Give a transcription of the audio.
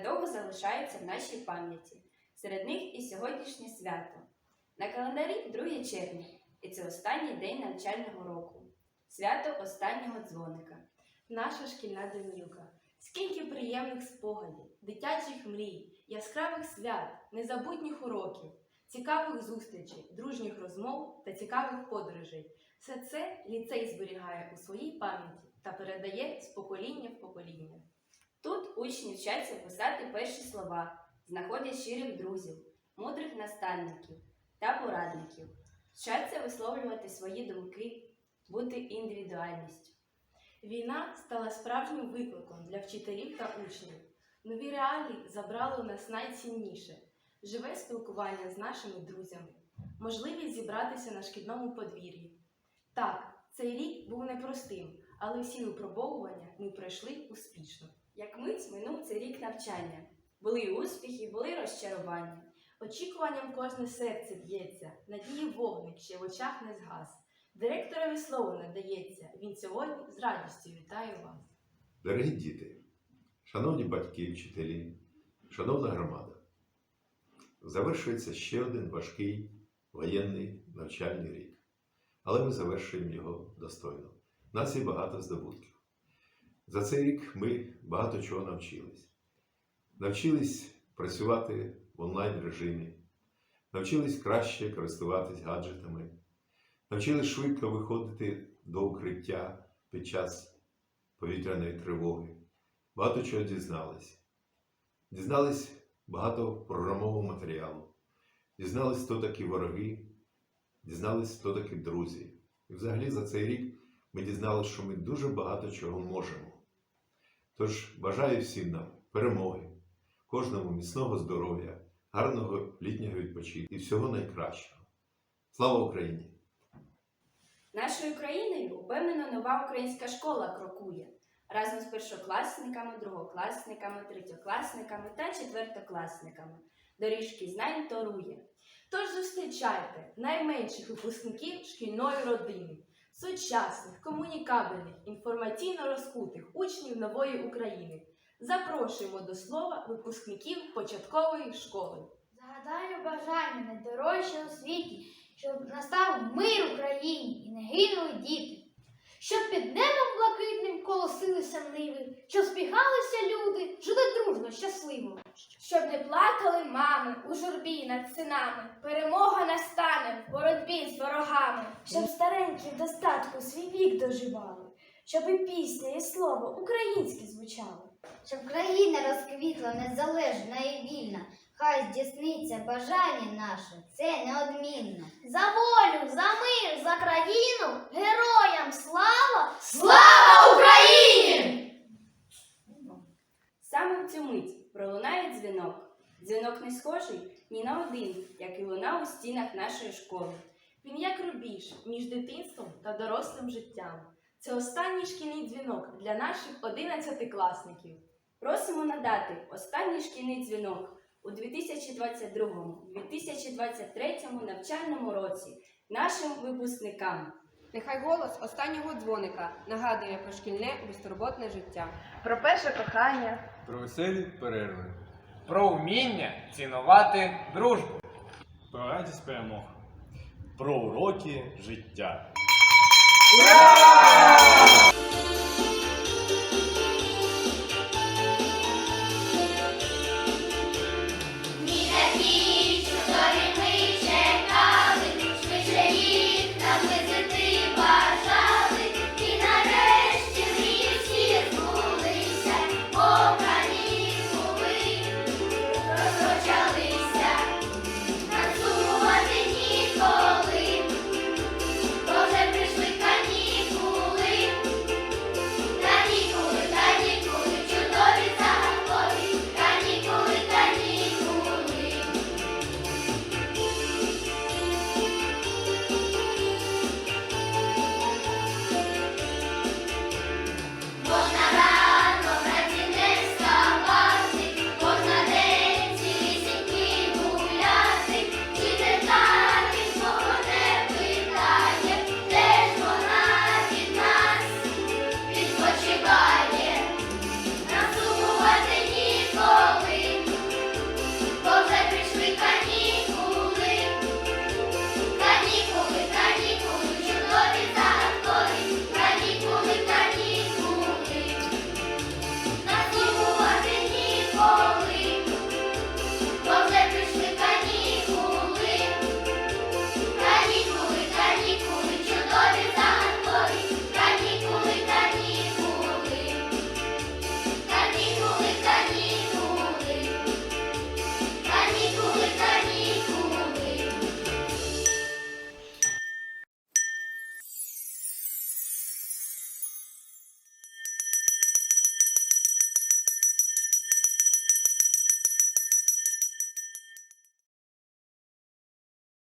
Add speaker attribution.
Speaker 1: надовго залишаються в нашій пам'яті. Серед них і сьогоднішнє свято. На календарі 2 червня, і це останній день навчального року. Свято останнього дзвоника.
Speaker 2: Наша шкільна дивнюка. Скільки приємних спогадів, дитячих мрій, яскравих свят, незабутніх уроків, цікавих зустрічей, дружніх розмов та цікавих подорожей. Все це ліцей зберігає у своїй пам'яті та передає з покоління в покоління.
Speaker 1: Тут учні вчаться писати перші слова, знаходять щирих друзів, мудрих наставників та порадників, вчаться висловлювати свої думки, бути індивідуальністю.
Speaker 2: Війна стала справжнім викликом для вчителів та учнів. Нові реалії забрали у нас найцінніше живе спілкування з нашими друзями, можливість зібратися на шкільному подвір'ї. Так, цей рік був непростим, але всі випробовування ми пройшли успішно.
Speaker 1: Як мить минув цей рік навчання. Були успіхи, були розчарування.
Speaker 2: Очікуванням кожне серце б'ється, надії вогник ще в очах не згас. Директорові слово надається, він сьогодні з радістю вітає вас.
Speaker 3: Дорогі діти, шановні батьки вчителі, шановна громада, завершується ще один важкий воєнний навчальний рік. Але ми завершуємо його достойно. Нас є багато здобутків. За цей рік ми багато чого навчились. Навчились працювати в онлайн режимі, навчились краще користуватись гаджетами, навчились швидко виходити до укриття під час повітряної тривоги. Багато чого дізнались. Дізнались багато програмового матеріалу. Дізнались, хто такі вороги, дізнались, хто такі друзі. І взагалі за цей рік ми дізналися, що ми дуже багато чого можемо. Тож бажаю всім нам перемоги, кожному міцного здоров'я, гарного літнього відпочинку і всього найкращого. Слава Україні!
Speaker 1: Нашою країною упевнено нова українська школа крокує разом з першокласниками, другокласниками, третьокласниками та четвертокласниками. Доріжки знань торує.
Speaker 2: Тож зустрічайте найменших випускників шкільної родини, сучасних, комунікабельних, інформаційно розкутих учнів нової України. Запрошуємо до слова випускників початкової школи.
Speaker 4: Загадаю бажання найдорожче у світі, щоб настав мир в Україні і не гинули діти. Щоб під небом блакитним колосилися ниви, щоб спігалися люди, жили дружно, щасливо. Щоб не плакали мами у журбі над синами, перемога настане в боротьбі з ворогами. Щоб старенькі в достатку свій вік доживали, щоб і пісня, і слово українське звучали.
Speaker 5: Щоб країна розквітла незалежна і вільна, хай здійсниться бажання наше, це неодмінно.
Speaker 4: За волю, за мир, за країну, героям слава!
Speaker 5: Слава Україні!
Speaker 1: Саме в цю мить пролунає дзвінок. Не схожий ні на один, як і лунав у стінах нашої школи.
Speaker 2: Він як рубіж між дитинством та дорослим життям. Це останній шкільний дзвінок для наших одинадцятикласників.
Speaker 1: Просимо надати останній шкільний дзвінок у 2022-2023 навчальному році нашим випускникам.
Speaker 6: Нехай голос останнього дзвоника нагадує про шкільне безтурботне життя.
Speaker 2: Про перше кохання.
Speaker 7: про веселі перерви, про вміння цінувати дружбу.
Speaker 8: Про радість перемог. Про уроки життя.
Speaker 7: Ура!